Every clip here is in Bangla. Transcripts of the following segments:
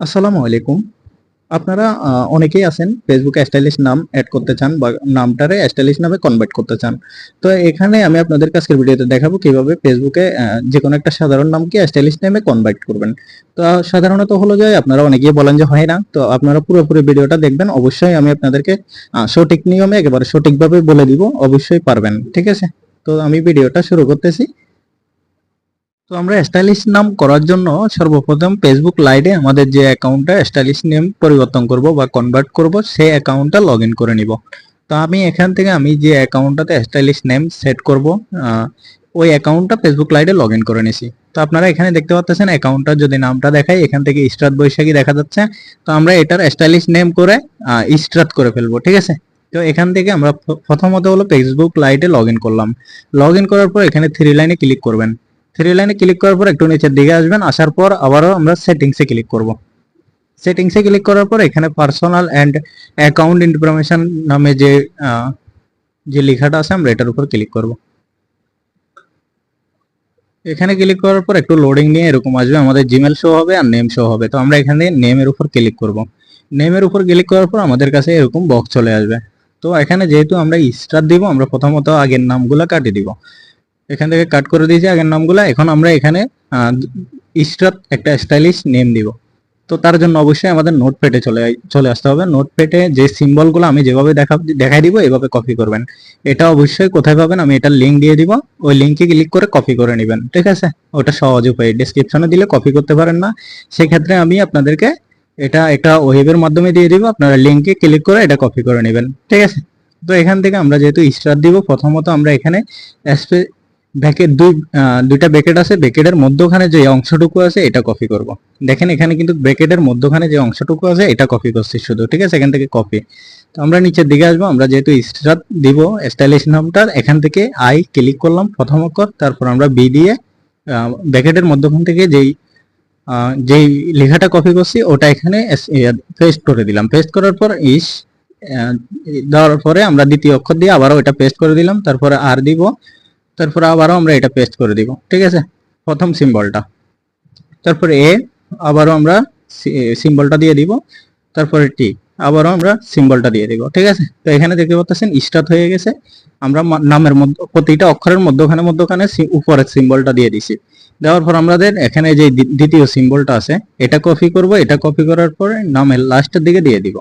আসসালামু আলাইকুম। আপনারা অনেকেই আছেন ফেসবুকে স্টাইলিশ নাম অ্যাড করতে চান বা নামটারে স্টাইলিশ নামে কনভার্ট করতে চান। তো এখানে আমি আপনাদের আজকের ভিডিওতে দেখাবো কীভাবে ফেসবুকে যে কোনো একটা সাধারণ নামকে স্টাইলিশ নামে কনভার্ট করবেন। তো সাধারণত হলো যে, আপনারা অনেকেই বলেন যে হয় না, তো আপনারা পুরোপুরি ভিডিওটা দেখবেন, অবশ্যই আমি আপনাদেরকে সঠিক নিয়মে একেবারে সঠিকভাবে বলে দিব, অবশ্যই পারবেন, ঠিক আছে? তো আমি ভিডিওটা শুরু করতেছি। তো আমরা স্টাইলিশ নাম করার জন্য সর্বপ্রথম ফেসবুক লাইভে আমাদের যে অ্যাকাউন্টটা স্টাইলিশ নেম পরিবর্তন করব বা কনভার্ট করব, সেই অ্যাকাউন্টটা লগ করে নিব। তো আমি এখান থেকে আমি যে অ্যাকাউন্টটাতে স্টাইলিশ নেম সেট করব ওই অ্যাকাউন্টটা ফেসবুক লাইভে লগ করে নিছি। তো আপনারা এখানে দেখতে পাচ্ছেন অ্যাকাউন্টটা যদি নামটা দেখাই, এখান থেকে ইস্টাত বৈশাখী দেখা যাচ্ছে। তো আমরা এটার স্টাইলিশ নেম করে ইস্টাত করে ফেলব, ঠিক আছে? তো এখান থেকে আমরা প্রথমত হলো ফেসবুক লাইটে লগ করলাম। লগ করার পর এখানে থ্রি লাইনে ক্লিক করবেন। থ্রি লাইনে ক্লিক করার পর একটু নিচের দিকে আসবেন, আসার পর আবারও আমরা সেটিংসে ক্লিক করব। সেটিংসে ক্লিক করার পর এখানে পার্সোনাল অ্যান্ড অ্যাকাউন্ট ইনফরমেশন নামে যে যে লেখাটা আছে, আমরা এটার উপর ক্লিক করব। এখানে ক্লিক করার পর একটু লোডিং নিয়ে এরকম আসবে, আমাদের জিমেল শো হবে আর নেম শো হবে। তো আমরা এখানে নেমের উপর ক্লিক করব। নেমের উপর ক্লিক করার পর আমাদের কাছে এরকম বক্স চলে আসবে। তো এখানে যেহেতু আমরা স্টার দিব, আমরা প্রথমত আগের নামগুলো কাটিয়ে দিব। এখান থেকে কাট করে দিয়েছি, আগের নামগুলো। এখন আমরা এখানে স্টার একটা স্টাইলিশ নেম দিব। তো তার জন্য অবশ্যই আমাদের নোটপ্যাডে চলে আই- চলে আসতে হবে। নোটপ্যাডে যে সিম্বলগুলো আমি যেভাবে দেখা, দেখাই দিব, এভাবে কপি করবেন। এটা অবশ্যই কোথায় পাবেন, আমি এটার লিঙ্ক দিয়ে দিব। ওই লিঙ্কে ক্লিক করে কপি করে নেবেন, ঠিক আছে? ওটা সহজ উপায়। ডেসক্রিপশনে দিলে কপি করতে পারেন না। সেক্ষেত্রে আমি আপনাদেরকে এটা একটা ওয়েবের মাধ্যমে দিয়ে দিব। আপনারা লিঙ্কে ক্লিক করে এটা কপি করে নেবেন, ঠিক আছে? তো এখান থেকে আমরা যেহেতু স্টার দিব, প্রথমত আমরা এখানে ব্যাকেট দুই দুইটা ব্যাকেট আছে, ব্যাকেটের মধ্যখানে যে অংশটুকু আছে, এটা কপি করব। দেখেন এখানে কিন্তু ব্যাকেটের মধ্যখানে যে অংশটুকু আছে, এটা কপি করছি শুধু, ঠিক আছে? এখান থেকে কপি তো আমরা নিচের দিকে আসব, আমরা যেহেতু স্টার দিব স্টাইলিশ নামটা এখান থেকে আই ক্লিক করলাম প্রথম অক্ষর, তারপর আমরা বি দিয়ে ব্যাকেটের মধ্যখান থেকে যেই যেই লেখাটা কপি করছি, ওটা এখানে পেস্ট করে দিলাম। পেস্ট করার পর ইস দেওয়ার পরে আমরা দ্বিতীয় অক্ষর দিয়ে আবারও এটা পেস্ট করে দিলাম, তারপরে আর দিব। তারপরে আবারও আমরা এটা পেস্ট করে দিব, ঠিক আছে? প্রথম সিম্বলটা তারপরে এ আবারও আমরা সিম্বলটা দিয়ে দিব। তারপরে টি আবারও আমরা সিম্বলটা দিয়ে দিব, ঠিক আছে? তো এখানে দেখতে পাচ্ছেন স্টার্ট হয়ে গেছে। আমরা নামের মধ্যে, প্রতিটা অক্ষরের মধ্যখানে মধ্যখানে উপরের সিম্বলটা দিয়ে দিছি। দেওয়ার পর আমাদের এখানে যে দ্বিতীয় সিম্বলটা আছে, এটা কপি করব। এটা কপি করার পরে নামের লাস্টের দিকে দিয়ে দিব।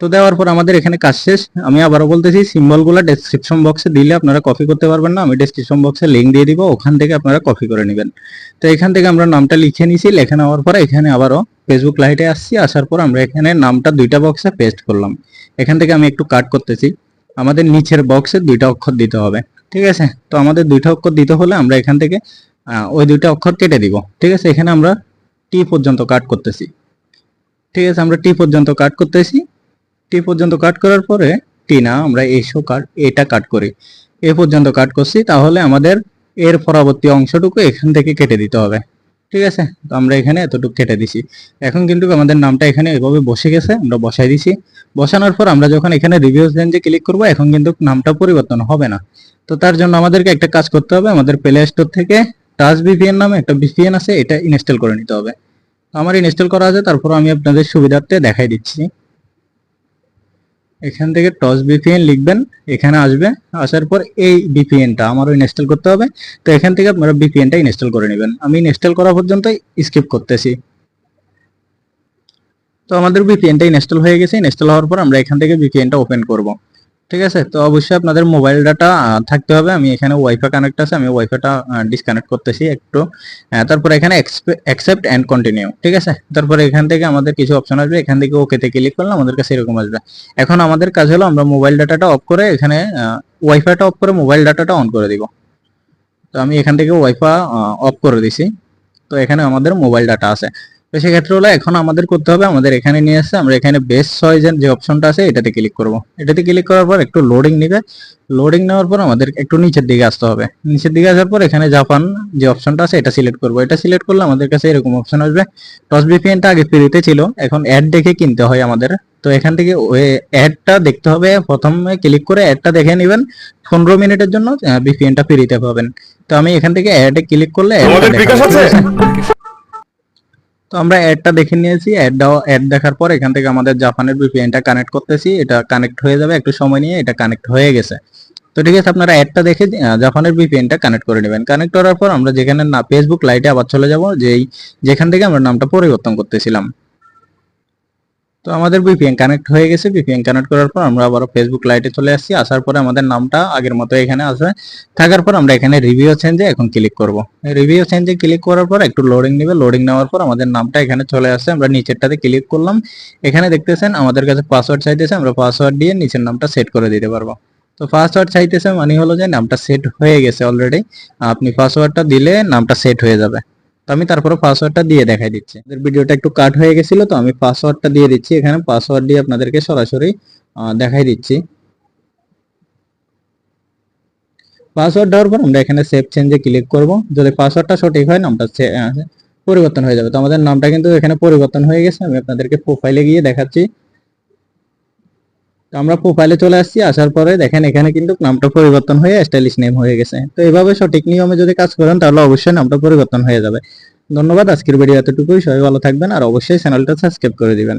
তো দেওয়ার পর আমাদের এখানে কাজ শেষ। আমি আবারও বলতেছি সিম্বলগুলো ডেসক্রিপশন বক্সে দিলে আপনারা কপি করতে পারবেন না। আমি ডেসক্রিপশন বক্সে লিঙ্ক দিয়ে দিব, ওখান থেকে আপনারা কপি করে নেবেন। তো এখান থেকে আমরা নামটা লিখে নিছি, লেখা নেওয়ার পরে এখানে আবারও ফেসবুক লাইটে আসছি। আসার পর আমরা এখানে নামটা দুইটা বক্সে পেস্ট করলাম। এখান থেকে আমি একটু কাট করতেছি। আমাদের নিচের বক্সে দুইটা অক্ষর দিতে হবে, ঠিক আছে? তো আমাদের দুইটা অক্ষর দিতে হলে আমরা এখান থেকে ওই দুইটা অক্ষর কেটে দিব, ঠিক আছে? এখানে আমরা টি পর্যন্ত কাট করতেছি। ঠিক আছে? আমরা টি পর্যন্ত কাট করতেছি। টি পর্যন্ত কাট করার পরে টি না আমরা এসো কাট এটা কাট করি। এ পর্যন্ত কাট করছি, তাহলে আমাদের এর পরবর্তী অংশটুকু এখান থেকে কেটে দিতে হবে। ঠিক আছে? তো আমরা এখানে এতটুকু কেটে দিছি। এখন কিন্তু আমাদের নামটা এখানে এভাবে বসে গেছে, আমরা বসাই দিছি। বসানোর পর আমরা যখন এখানে রিভিউস রেঞ্জে ক্লিক করব, এখন কিন্তু নামটা পরিবর্তন হবে না। তো তার জন্য আমাদেরকে একটা কাজ করতে হবে, আমাদের প্লে স্টোর থেকে টাচ ভিপিএন নামে একটা ভিপিএন আছে, এটা ইনস্টল করে নিতে হবে। আমার ইনস্টল করা আছে, তারপর আমি আপনাদের সুবিধার্থে দেখাই দিচ্ছি। এখান থেকে টস ভিপিএন লিখবেন, এখানে আসবে, আসার পর এই ভিপিএনটা আমারও ইনস্টল করতে হবে। তো এখান থেকে আপনারা ভিপিএনটা ইনস্টল করে নেবেন। আমি ইনস্টল করা পর্যন্ত স্কিপ করতেছি। তো আমাদের ভিপিএনটা ইনস্টল হয়ে গেছে। ইনস্টল হওয়ার পর আমরা এখান থেকে ভিপিএনটা ওপেন করব। ঠিক আছে? তো অবশ্যই আপনাদের মোবাইল ডাটা থাকতে হবে। আমি এখানে ওয়াইফাই কানেক্ট আছে, আমি ওয়াইফাইটা ডিসকানেক্ট করতেছি একটু। তারপর এখানে অ্যাকসেপ্ট অ্যান্ড কন্টিনিউ ঠিক আছে? তারপরে এখান থেকে আমাদের কিছু অপশন আসবে। এখান থেকে ওকেতে ক্লিক করলে আমাদের কাছে এরকম আসবে। এখন আমাদের কাজ হলো, আমরা মোবাইল ডাটাটা অফ করে এখানে ওয়াইফাইটা অফ করে মোবাইল ডাটাটা অন করে দিব। তো আমি এখান থেকে ওয়াইফাই অফ করে দিছি। তো এখানে আমাদের মোবাইল ডাটা আছে। তো সেক্ষেত্রে হলো এখন আমাদের করতে হবে আমাদের এখানে নিয়ে আসছে আমরা এখানে বেস চয়েসের যে অপশনটা আছে এটাতে ক্লিক করব। এটাতে ক্লিক করার পর একটু লোডিং নিবে। লোডিং নেওয়ার পর আমাদের একটু নিচের দিকে আসতে হবে। নিচের দিকে আসার পর এখানে জাপান যে অপশনটা আছে এটা সিলেক্ট করব। এটা সিলেক্ট করলে আমাদের কাছে এরকম অপশন আসবে। টস ভিপিএনটা আগে ফ্রিতে ছিল এখন অ্যাড দেখে কিনতে হয় আমাদের। তো এখান থেকে ওই অ্যাডটা দেখতে হবে প্রথমে ক্লিক করে অ্যাডটা দেখে নেবেন। পনেরো মিনিটের জন্য বিপিএনটা ফ্রিতে পাবেন। তো আমি এখান থেকে অ্যাডে ক্লিক করলে তো আমরা অ্যাডটা দেখে নিয়েছি। অ্যাডটা অ্যাড দেখার পর এখান থেকে আমাদের জাপানের ভিপিএনটা কানেক্ট করতেছি। এটা কানেক্ট হয়ে যাবে, একটু সময় নিয়ে এটা কানেক্ট হয়ে গেছে। তো ঠিক আছে, আপনারা অ্যাডটা দেখে জাপানের ভিপিএনটা কানেক্ট করে নেবেন। কানেক্ট করার পর আমরা যেখানে না ফেসবুক লাইটে আবার চলে যাব, যেই, যেখান থেকে আমরা নামটা পরিবর্তন করতেছিলাম। তো আমাদের ভিপিএন কানেক্ট হয়ে গেছে। ভিপিএন কানেক্ট করার পর আমরা আবার ফেসবুক লাইটে চলে আসছি। আসার পরে আমাদের নামটা আগের মতো এখানে আসবে। থাকার পর আমরা এখানে রিভিউ চেঞ্জে এখন ক্লিক করব। রিভিউ চেঞ্জে ক্লিক করার পর একটু লোডিং নেবে। লোডিং নেওয়ার পর আমাদের নামটা এখানে চলে আসছে। আমরা নিচেরটাতে ক্লিক করলাম। এখানে দেখতেছেন আমাদের কাছে পাসওয়ার্ড চাইতেছে। আমরা পাসওয়ার্ড দিয়ে নিচের নামটা সেট করে দিতে পারব। তো পাসওয়ার্ড চাইতেছে মানে হলো যে নামটা সেট হয়ে গেছে অলরেডি আপনি পাসওয়ার্ডটা দিলে নামটা সেট হয়ে যাবে। তো আমি তারপরে পাসওয়ার্ডটা দিয়ে দেখাই দিচ্ছি। ভিডিওটা একটু কাট হয়ে গেছিল তো আমি পাসওয়ার্ডটা দিয়ে দিচ্ছি। এখানে পাসওয়ার্ড দিয়ে আপনাদেরকে সরাসরি দেখাই দিচ্ছি। পাসওয়ার্ড দেওয়ার পর আমরা এখানে সেভ চেঞ্জে ক্লিক করব। যদি পাসওয়ার্ডটা সঠিক হয়, নামটা পরিবর্তন হয়ে যাবে। তো আমাদের নামটা কিন্তু এখানে পরিবর্তন হয়ে গেছে। আমি আপনাদেরকে প্রোফাইলে গিয়ে দেখাচ্ছি। তো আমরা প্রোফাইলে চলে আসছি, আসার পরে দেখেন এখানে কিন্তু নামটা পরিবর্তন হয়ে স্টাইলিশ নেম হয়ে গেছে। তো এভাবে সঠিক নিয়মে যদি কাজ করেন, তাহলে অবশ্যই নামটা পরিবর্তন হয়ে যাবে। ধন্যবাদ, আজকের ভিডিও এতটুকুই। সবাই ভালো থাকবেন আর অবশ্যই চ্যানেলটা সাবস্ক্রাইব করে দিবেন।